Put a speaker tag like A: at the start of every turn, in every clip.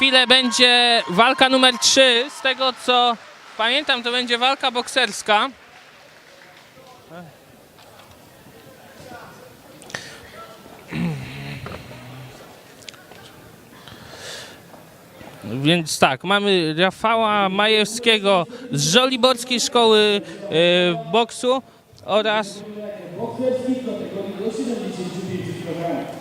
A: chwilę będzie walka numer 3. Z tego co pamiętam, to będzie walka bokserska. Więc tak, mamy Rafała Majewskiego z Żoliborskiej Szkoły e, Boksu oraz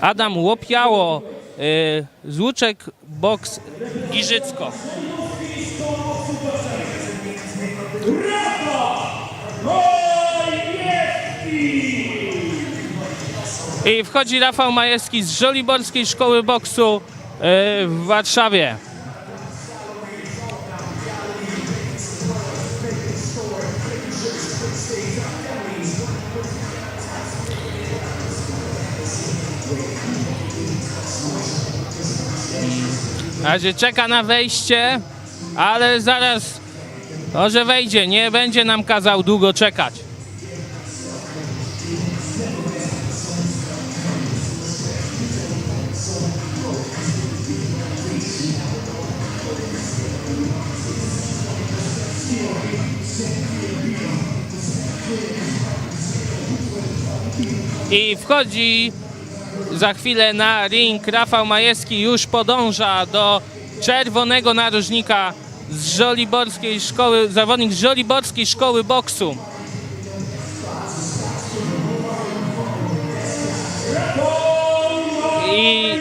A: Adam Łopiało e, z Łuczek Boks Giżycko. I wchodzi Rafał Majewski z Żoliborskiej Szkoły Boksu e, w Warszawie. Razie czeka na wejście, ale zaraz może wejdzie, nie będzie nam kazał długo czekać. I wchodzi za chwilę na ring Rafał Majewski już podąża do czerwonego narożnika z Żoliborskiej Szkoły, zawodnik z Żoliborskiej Szkoły Boksu. I,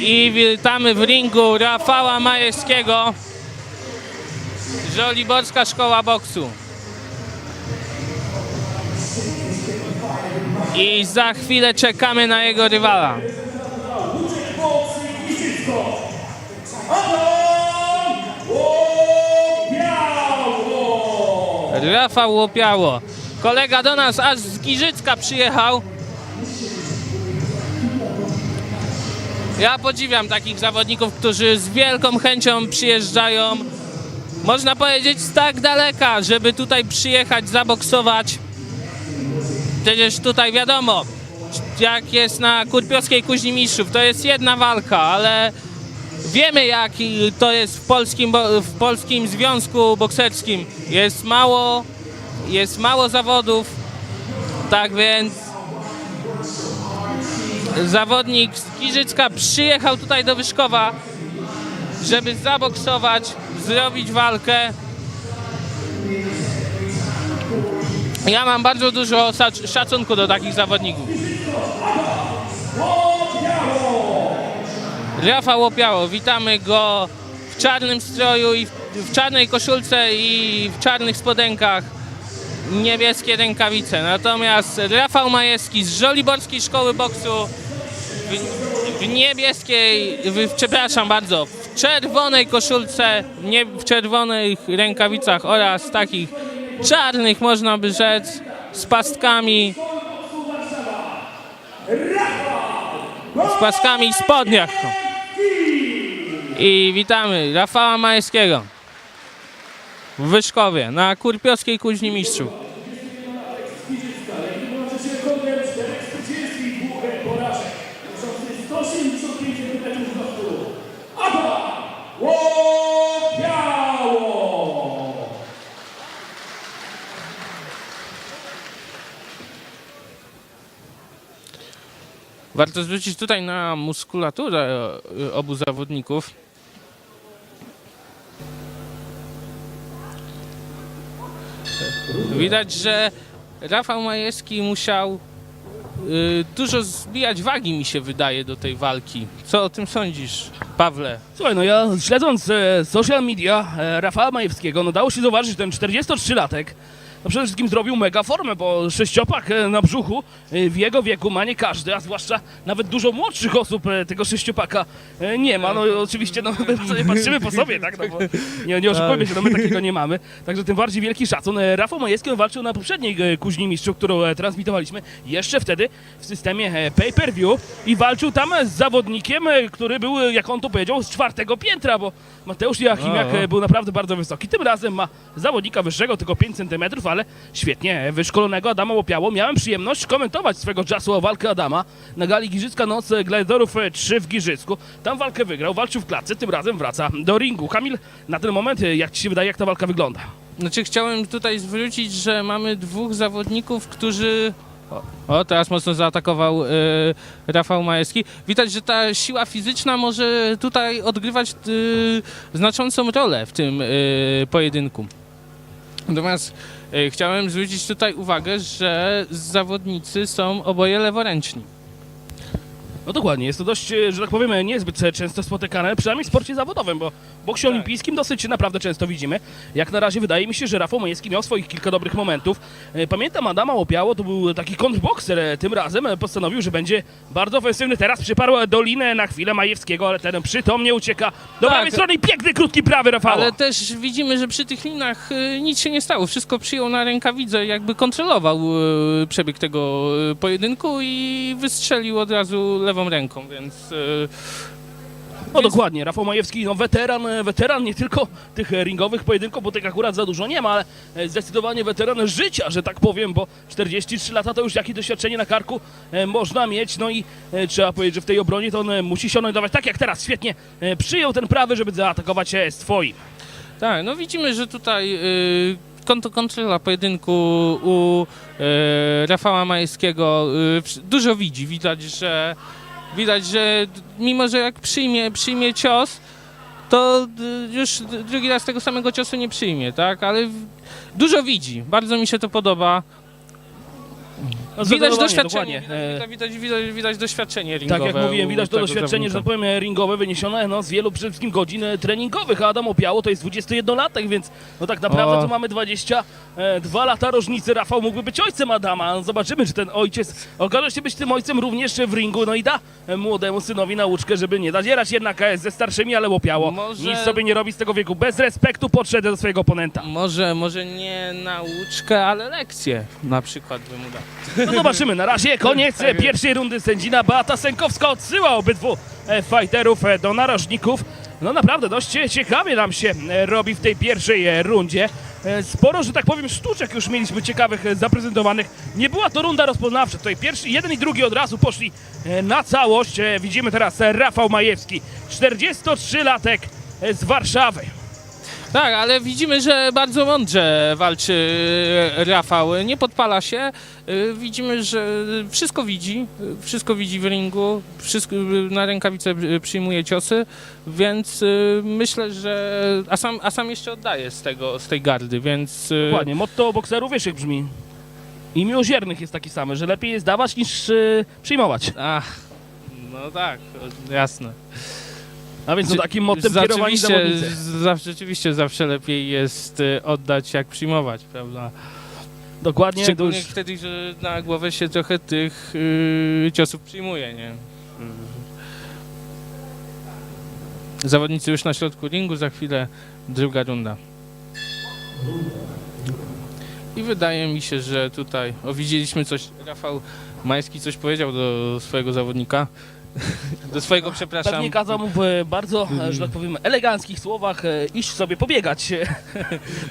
A: I witamy w ringu Rafała Majewskiego, Żoliborska Szkoła Boksu. I za chwilę czekamy na jego rywala. Rafał Łopiało. Kolega do nas aż z Giżycka przyjechał. Ja podziwiam takich zawodników, którzy z wielką chęcią przyjeżdżają. Można powiedzieć z tak daleka, żeby tutaj przyjechać, zaboksować. Przecież tutaj wiadomo, jak jest na Kurpiowskiej Kuźni Mistrzów, to jest jedna walka, ale wiemy jak to jest w polskim, w polskim związku bokserskim. Jest mało, jest mało zawodów, tak więc zawodnik z przyjechał tutaj do Wyszkowa, żeby zaboksować, zrobić walkę. Ja mam bardzo dużo szac- szacunku do takich zawodników. Rafał Łopiało, witamy go w czarnym stroju i w czarnej koszulce i w czarnych spodenkach, niebieskie rękawice. Natomiast Rafał Majewski z Żoliborskiej Szkoły Boksu w, w niebieskiej, w, przepraszam bardzo, w czerwonej koszulce, nie, w czerwonych rękawicach oraz takich czarnych, można by rzec, z pastkami. Z paskami i spodniach. I witamy Rafała Majewskiego w Wyszkowie na Kurpiowskiej Kuźni Mistrzów. Warto zwrócić tutaj na muskulaturę e, obu zawodników. Widać, że Rafał Majewski musiał y, dużo zbijać wagi, mi się wydaje, do tej walki. Co o tym sądzisz, Pawle?
B: Słuchaj, no ja śledząc e, social media e, Rafała Majewskiego, no dało się zauważyć, że ten 43-latek no przede wszystkim zrobił mega formę, bo sześciopak e, na brzuchu e, w jego wieku ma nie każdy, a zwłaszcza nawet dużo młodszych osób e, tego sześciopaka nie ma. No oczywiście no, patrzymy po sobie, tak? No, bo nie, nie oszukujmy się, no my takiego nie mamy. Także tym bardziej wielki szacun. Rafał Majewski walczył na poprzedniej Kuźni Mistrzów, którą transmitowaliśmy jeszcze wtedy w systemie pay-per-view i walczył tam z zawodnikiem, który był, jak on to powiedział, z czwartego piętra, bo Mateusz Joachimiak był naprawdę bardzo wysoki. Tym razem ma zawodnika wyższego, tylko 5 cm, rywale świetnie wyszkolonego Adama Łopiało. Miałem przyjemność komentować swego czasu o walkę Adama na gali Giżycka Noc Gladiatorów 3 w Giżycku. Tam walkę wygrał, walczył w klatce, tym razem wraca do ringu. Kamil, na ten moment, jak ci się wydaje, jak ta walka wygląda?
A: Znaczy chciałem tutaj zwrócić, że mamy dwóch zawodników, którzy... O, teraz mocno zaatakował e, Rafał Majewski. Widać, że ta siła fizyczna może tutaj odgrywać e, znaczącą rolę w tym e, pojedynku. Natomiast e, chciałem zwrócić tutaj uwagę, że zawodnicy są oboje leworęczni.
B: No dokładnie, jest to dość, e, że tak powiem, niezbyt często spotykane, przynajmniej w sporcie zawodowym, bo w boksie
A: Tak.
B: olimpijskim dosyć naprawdę często widzimy. Jak na razie wydaje mi się, że Rafał Majewski miał swoich kilka dobrych momentów. E, Pamiętam Adama Łopiało, to był taki kontrboxer, e, tym razem postanowił, że będzie bardzo ofensywny. Teraz przyparł dolinę na chwilę Majewskiego, ale ten przytomnie ucieka do
A: Tak.
B: prawej strony i piękny, krótki prawy Rafała.
A: Ale też widzimy, że przy tych linach nic się nie stało. Wszystko przyjął na rękawidze, jakby kontrolował przebieg tego pojedynku i wystrzelił od razu lewą ręką, więc y,
B: No dokładnie, Rafał Majewski, no weteran, e, weteran nie tylko tych e, ringowych pojedynków, bo tych akurat za dużo nie ma, ale e, zdecydowanie weteran życia, że tak powiem, bo 43 lata to już jakie doświadczenie na karku e, można mieć, no i e, trzeba powiedzieć, że w tej obronie to on e, musi się odnajdować tak jak teraz, świetnie e, przyjął ten prawy, żeby zaatakować e, swoim.
A: tak, no widzimy, że tutaj y, kont- kontrola pojedynku u y, Rafała Majewskiego y, dużo widzi. Widać, że widać, że mimo, że jak przyjmie, przyjmie cios, to już drugi raz tego samego ciosu nie przyjmie, tak? Ale dużo widzi. Bardzo mi się to podoba.
B: No,
A: Widać doświadczenie.
B: E,
A: Widać, widać, widać, widać doświadczenie
B: Tak
A: ringowe.
B: jak mówiłem, widać to doświadczenie, że tak powiem, ringowe wyniesione no, z wielu przede wszystkim godzin e, treningowych, a Adam Opiało to jest 21-latek, więc no tak naprawdę
A: O.
B: tu mamy 22 lata różnicy. Rafał mógłby być ojcem Adama. Zobaczymy, czy ten ojciec okaże się być tym ojcem również w ringu, no i da młodemu synowi nauczkę, żeby nie zadzierać jednak ze starszymi, ale Łopiało.
A: Może-
B: Nic sobie nie robi z tego wieku. Bez respektu podszedł do swojego oponenta.
A: Może, może nie nauczkę, ale lekcję na przykład bym mu dał.
B: No zobaczymy, na razie koniec e, pierwszej rundy. Sędzina Beata Sękowska odsyła obydwu e, fighterów e, do narożników. No naprawdę dość ciekawie nam się e, robi w tej pierwszej rundzie. Sporo, że tak powiem, sztuczek już mieliśmy ciekawych zaprezentowanych. Nie była to runda rozpoznawcza. Tutaj pierwszy, jeden i drugi od razu poszli na całość. Widzimy teraz Rafał Majewski, 43-latek e, z Warszawy.
A: Tak, ale widzimy, że bardzo mądrze walczy e, Rafał. Nie podpala się. E, Widzimy, że wszystko widzi. Wszystko widzi w ringu. Wszystko e, na rękawice przyjmuje ciosy, więc myślę, że. A sam, a sam jeszcze oddaje z, tego, z tej gardy, więc.
B: Dokładnie, motto bokserów wiesz jak brzmi. I miłosiernych jest taki samy, że lepiej jest dawać niż przyjmować.
A: Ach, no tak, jasne.
B: A więc no, takim mottem
A: Za-
B: kierowani
A: rzeczywiście,
B: zawodnicy.
A: z- zawsze, rzeczywiście zawsze lepiej jest e, oddać jak przyjmować, prawda?
B: Dokładnie, to
A: Szczególnie
B: już
A: wtedy, że na głowę się trochę tych yy, ciosów przyjmuje, nie? Zawodnicy już na środku ringu, za chwilę druga runda. I wydaje mi się, że tutaj, o widzieliśmy coś, Rafał Majski coś powiedział do swojego zawodnika, do swojego, przepraszam.
B: pewnie kazał mu w e, bardzo, e, że tak powiem, eleganckich słowach e, iść sobie pobiegać.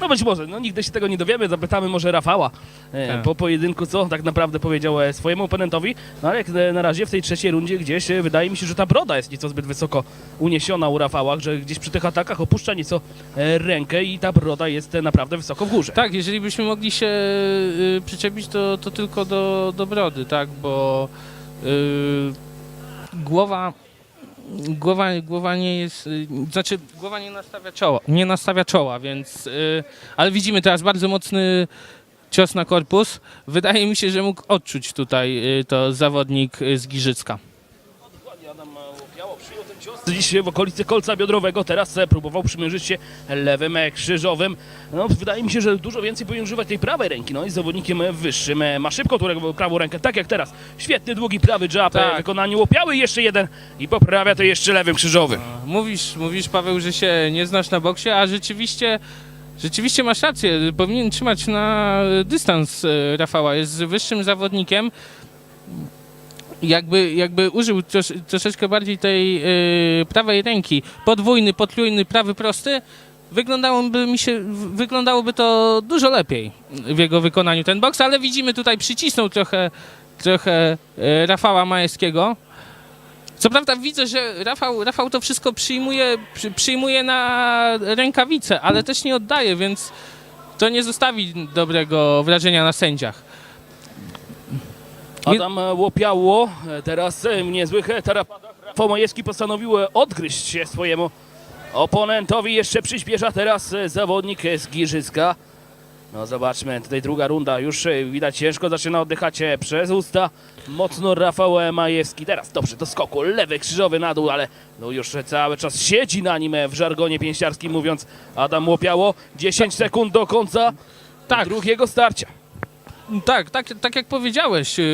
B: No być może, no nigdy się tego nie dowiemy, zapytamy może Rafała e,
A: Tak.
B: po pojedynku, co tak naprawdę powiedział e, swojemu oponentowi. No ale jak e, na razie w tej trzeciej rundzie gdzieś e, wydaje mi się, że ta broda jest nieco zbyt wysoko uniesiona u Rafała, że gdzieś przy tych atakach opuszcza nieco e, rękę i ta broda jest e, naprawdę wysoko w górze.
A: Tak, jeżeli byśmy mogli się y, przyczepić, to, to tylko do, do brody, tak, bo y, głowa, głowa, głowa nie jest, y, znaczy głowa nie nastawia czoła, nie nastawia czoła, więc, y, ale widzimy teraz bardzo mocny cios na korpus. Wydaje mi się, że mógł odczuć tutaj y, to zawodnik z Giżycka.
B: Dokładnie, Adam Łopiało przyjął ten cios dziś w okolicy kolca biodrowego, teraz e, próbował przymierzyć się lewym e, krzyżowym. No, wydaje mi się, że dużo więcej powinien używać tej prawej ręki, no i zawodnikiem e, wyższym ma szybko którego prawą rękę, tak jak teraz. Świetny, długi prawy jab
A: Tak.
B: w wykonaniu Łopiały, jeszcze jeden i poprawia to jeszcze lewym krzyżowym.
A: Mówisz, mówisz Paweł, że się nie znasz na boksie, a rzeczywiście, rzeczywiście masz rację. Powinien trzymać na dystans Rafała. Jest wyższym zawodnikiem. Jakby, jakby użył trosz, troszeczkę bardziej tej e, prawej ręki, podwójny, potrójny, prawy prosty, wyglądałoby mi się, wyglądałoby to dużo lepiej w jego wykonaniu ten boks, ale widzimy tutaj przycisnął trochę, trochę e, Rafała Majewskiego. Co prawda widzę, że Rafał, Rafał to wszystko przyjmuje, przy, przyjmuje na rękawice, ale też nie oddaje, więc to nie zostawi dobrego wrażenia na sędziach.
B: Adam e, Łopiało e, teraz w niezłych e, tarapadach. Rafał Majewski postanowił odgryźć się swojemu oponentowi. Jeszcze przyspiesza teraz zawodnik z Giżyska. No zobaczmy, tutaj druga runda. Już widać ciężko zaczyna oddychać przez usta. Mocno Rafał Majewski. Teraz dobrze do skoku. Lewy krzyżowy na dół, ale no już cały czas siedzi na nim w żargonie pięściarskim mówiąc Adam Łopiało. 10 sekund do końca
A: Tak.
B: drugiego starcia.
A: Tak, tak, tak jak powiedziałeś, yy,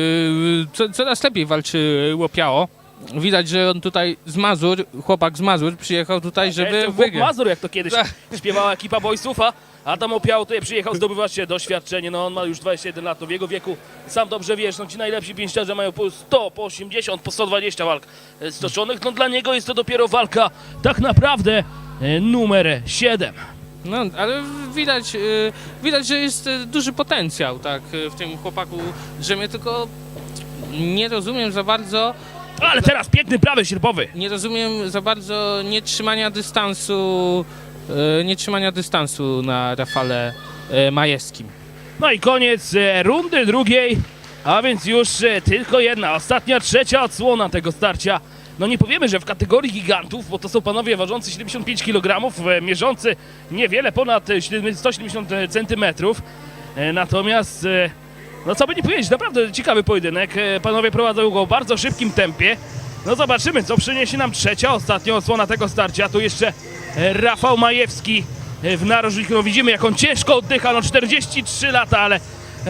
A: co, coraz lepiej walczy Łopiało. Widać, że on tutaj z Mazur, chłopak z Mazur przyjechał tutaj, żeby
B: Jestem chłop
A: wygrać.
B: Mazur, jak to kiedyś
A: Tak.
B: śpiewała ekipa Boysów, a Adam Opiał tutaj przyjechał zdobywać się doświadczenie, no on ma już 21 lat, no w jego wieku, sam dobrze wiesz, no ci najlepsi pięściarze mają po 100, po 80, po 120 walk e, stoczonych, no dla niego jest to dopiero walka tak naprawdę e, numer 7.
A: No, ale widać, yy, widać, że jest yy, duży potencjał tak, yy, w tym chłopaku, mnie tylko nie rozumiem za bardzo,
B: Ale teraz piękny prawy sierpowy.
A: nie rozumiem za bardzo nietrzymania dystansu, nietrzymania dystansu na Rafale Majewskim.
B: No i koniec rundy drugiej, a więc już tylko jedna, ostatnia, trzecia odsłona tego starcia. No nie powiemy, że w kategorii gigantów, bo to są panowie ważący 75 kg, e, mierzący niewiele ponad e, 7 170 cm. Natomiast, e, no co by nie powiedzieć, naprawdę ciekawy pojedynek. E, Panowie prowadzą go w bardzo szybkim tempie. No zobaczymy, co przyniesie nam trzecia, ostatnia odsłona tego starcia. Tu jeszcze e, Rafał Majewski e, w narożniku. No widzimy, jak on ciężko oddycha, no 43 lata, ale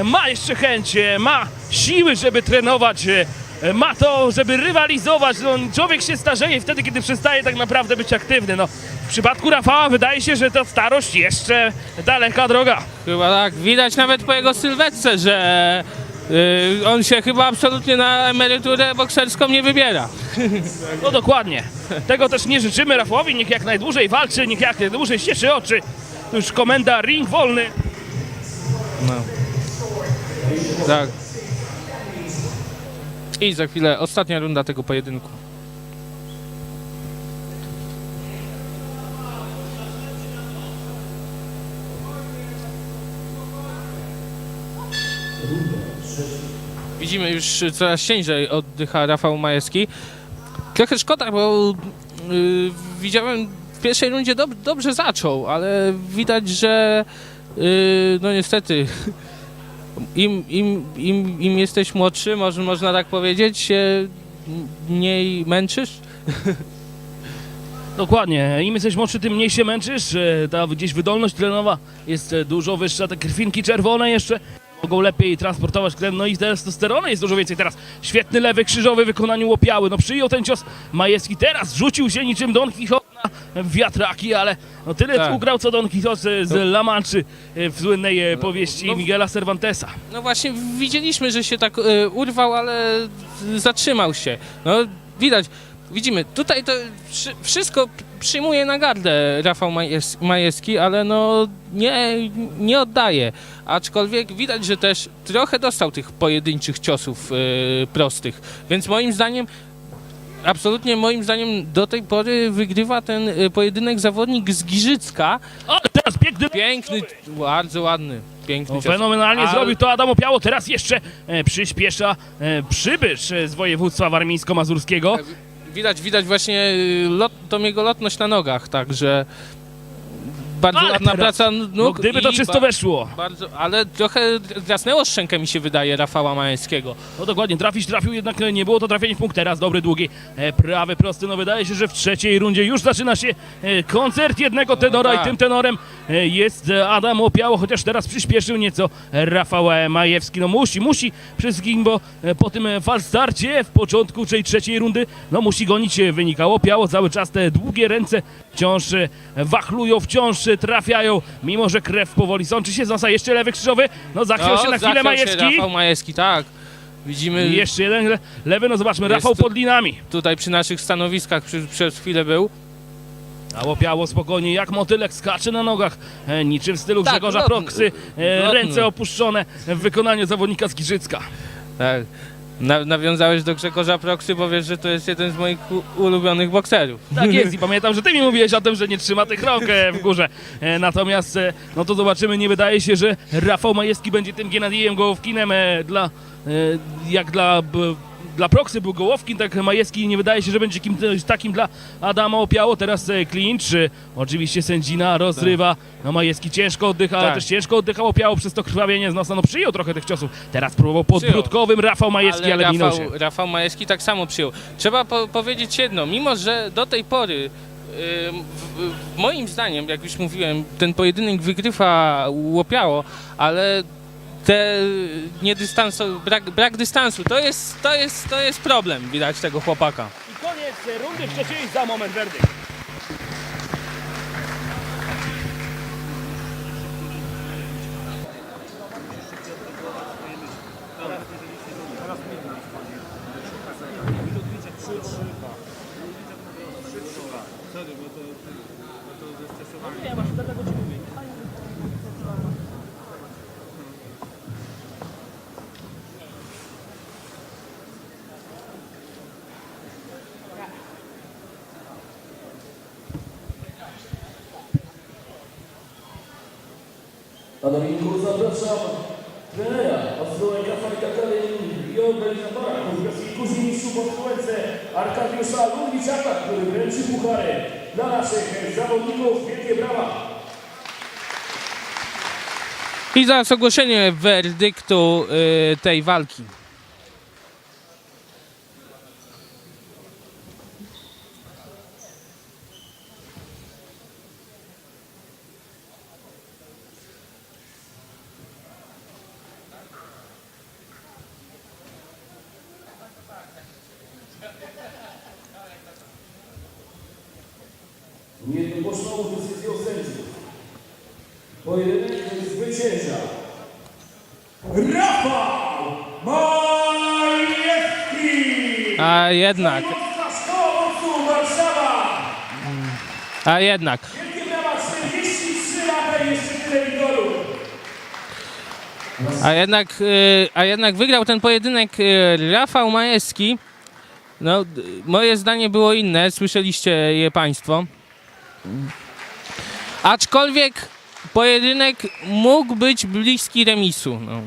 B: ma jeszcze chęć, e, ma siły, żeby trenować, e, e, ma to, żeby rywalizować. No, człowiek się starzeje wtedy, kiedy przestaje tak naprawdę być aktywny. No, w przypadku Rafała wydaje się, że to starość jeszcze daleka droga.
A: Chyba tak, widać nawet po jego sylwetce, że yy, on się chyba absolutnie na emeryturę bokserską nie wybiera.
B: No dokładnie. Tego też nie życzymy Rafałowi. Niech jak najdłużej walczy, niech jak najdłużej cieszy oczy. Już komenda ring wolny.
A: No. Tak. I za chwilę ostatnia runda tego pojedynku. Widzimy już coraz ciężej oddycha Rafał Majewski. Trochę szkoda, bo yy, widziałem w pierwszej rundzie dob dobrze zaczął, ale widać, że yy, no niestety im, im, im, im jesteś młodszy, może, można tak powiedzieć, się mniej męczysz.
B: Dokładnie. Im jesteś młodszy, tym mniej się męczysz. E, Ta gdzieś wydolność tlenowa jest e, dużo wyższa. Te krwinki czerwone jeszcze mogą lepiej transportować tlen. No i testosterony jest dużo więcej teraz. Świetny lewy krzyżowy w wykonaniu łopiały. No przyjął ten cios Majewski. Teraz rzucił się niczym Don Quixote wiatraki, ale no tyle
A: Tak.
B: ugrał co Don Quixote z La Manczy e, w słynnej e, powieści
A: no-
B: Miguela Cervantesa.
A: No właśnie widzieliśmy, że się tak y, urwał, ale zatrzymał się. No widać, widzimy, tutaj to wszy- wszystko przyjmuje na gardę Rafał Majes- Majewski, ale no nie, nie oddaje. Aczkolwiek widać, że też trochę dostał tych pojedynczych ciosów y, prostych, więc moim zdaniem Absolutnie moim zdaniem do tej pory wygrywa ten y, pojedynek zawodnik z Giżycka.
B: Ale teraz piękny
A: Piękny, bardzo ładny, piękny
B: No,
A: cios.
B: fenomenalnie
A: Ale-
B: zrobił to Adam Opiało. Teraz jeszcze e, przyspiesza e, przybysz e, z województwa warmińsko-mazurskiego.
A: Widać, widać właśnie y, lot, tą jego lotność na nogach, także bardzo
B: Ale
A: ładna
B: teraz,
A: praca nóg.
B: No gdyby to
A: i
B: czysto
A: ba-
B: weszło.
A: Bardzo, ale trochę drasnęło szczękę mi się wydaje Rafała Majewskiego.
B: No dokładnie, trafić trafił, jednak nie było to trafienie w punkt. Teraz dobry, długi, e, prawy, prosty. No wydaje się, że w trzeciej rundzie już zaczyna się e, koncert jednego tenora
A: tak.
B: i tym tenorem jest e, Adam Opiało, chociaż teraz przyspieszył nieco Rafał e, Majewski. No musi, musi wszystkim, bo e, po tym e, falstarcie w początku tej trzeciej rundy, no musi gonić e, wynika. Opiało cały czas te długie ręce wciąż e, wachlują, wciąż e, trafiają, mimo że krew powoli sączy się z nosa. Jeszcze lewy krzyżowy, no zachwiał się na chwilę Majewski.
A: Rafał Majewski, tak. Widzimy
B: I jeszcze jeden le- lewy, no zobaczmy, Rafał
A: tu-
B: pod linami.
A: tutaj przy naszych stanowiskach przy, przez chwilę był.
B: A łopiało spokojnie, jak motylek skacze na nogach, e, niczym w stylu
A: Tak,
B: Grzegorza
A: lotny.
B: Proksy, e,
A: Lotny.
B: ręce opuszczone w wykonaniu zawodnika z Giżycka.
A: Tak. Na, nawiązałeś do Grzegorza Proksy, bo wiesz, że to jest jeden z moich u- ulubionych bokserów.
B: Tak jest i pamiętam, że ty mi mówiłeś o tym, że nie trzyma tych rąk e, w górze. E, Natomiast, e, no to zobaczymy, nie wydaje się, że Rafał Majewski będzie tym Genadijem Gołowkinem e, dla, e, jak dla, b, dla Proksy był Gołowkin, tak Majewski nie wydaje się, że będzie kim, takim dla Adama Opiało. Teraz e, clinch, e, oczywiście sędzina rozrywa, no Majewski ciężko oddycha, ale
A: Tak.
B: też ciężko oddychał Opiało przez to krwawienie z nosa, no przyjął trochę tych ciosów. Teraz próbował podbródkowym Rafał Majewski, ale, minął się.
A: Rafał, Rafał Majewski tak samo przyjął. Trzeba po powiedzieć jedno, mimo że do tej pory w, moim zdaniem, jak już mówiłem, ten pojedynek wygrywa łopiało, ale te niedystanso, brak, brak dystansu, to jest, to, jest, to jest problem, widać tego chłopaka.
B: I koniec rundy trzeciej za moment werdykt.
C: A do ringu zapraszam trenera Ostrołęka Academy i organizatora konkursu Kuzimistrzu Podkołęce Arkadiusza Ludwiczaka, który wręczy puchary dla naszych zawodników. Wielkie brawa!
A: I zaraz ogłoszenie werdyktu y, tej walki.
C: Rafał Majewski!
A: A jednak, a jednak.
C: Wielkie brawa, 43 lata i jeszcze tyle idolów!
A: A jednak, y, a jednak wygrał ten pojedynek y, Rafał Majewski. No, moje zdanie było inne, słyszeliście je Państwo. Aczkolwiek pojedynek mógł być bliski remisu. No.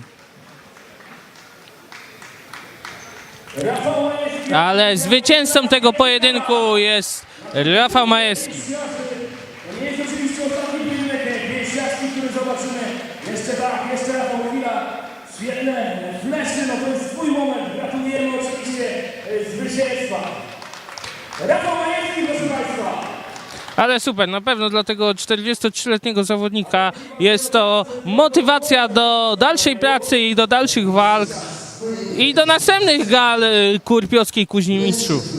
A: Ale zwycięzcą tego pojedynku jest Rafał Majewski.
C: To nie jest oczywiście ostatni pojedynek pięściarski, który zobaczymy. Jeszcze tak, jeszcze Rafał chwila. Świetne flesze, no to jest swój moment. Gratulujemy oczywiście e, zwycięstwa. Rafał Majewski, proszę Państwa.
A: Ale super, na pewno dla tego 43-letniego zawodnika jest to motywacja do dalszej pracy i do dalszych walk i do następnych gal y, Kurpiowskiej Kuźni Mistrzów.